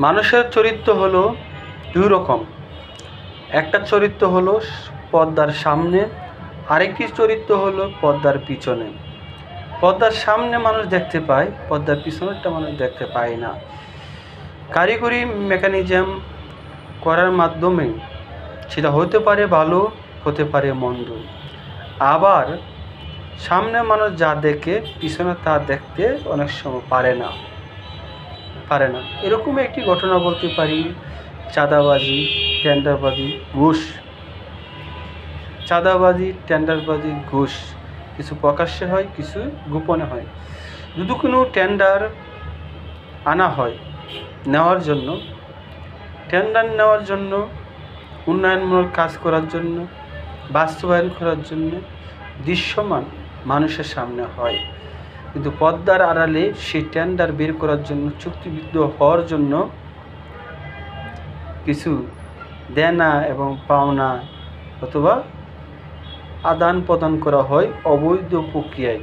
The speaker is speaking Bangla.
মানুষের চরিত্র হলো দুই রকম একটা চরিত্র হলো পর্দার সামনে, আরেকটি চরিত্র হলো পর্দার পিছনে। পর্দার সামনে মানুষ দেখতে পায়, পর্দার পিছনেরটা মানুষ দেখতে পায় না। কারিগরি মেকানিজম করার মাধ্যমে সেটা হতে পারে ভালো, হতে পারে মন্দ। আবার সামনে মানুষ যা দেখে, পিছনে তা দেখতে অনেক সময় পারে না। পারে না। এরকম একটি ঘটনা বলতে পারি, চাঁদাবাজি, টেন্ডারবাজি, ঘুষ। চাঁদাবাজি, টেন্ডারবাজি, ঘুষ কিছু প্রকাশ্যে হয়, কিছু গোপনে হয়। যদি কোনো টেন্ডার আনা হয় নেওয়ার জন্য, টেন্ডার নেওয়ার জন্য, উন্নয়নমূলক কাজ করার জন্য, বাস্তবায়ন করার জন্য দৃশ্যমান মানুষের সামনে হয়। কিন্তু পদ্মার আড়ালে সেই টেন্ডার বের করার জন্য, চুক্তিবিদ্ধ হওয়ার জন্য কিছু দেনা এবং পাওনা অথবা আদান প্রদান করা হয় অবৈধ প্রক্রিয়ায়।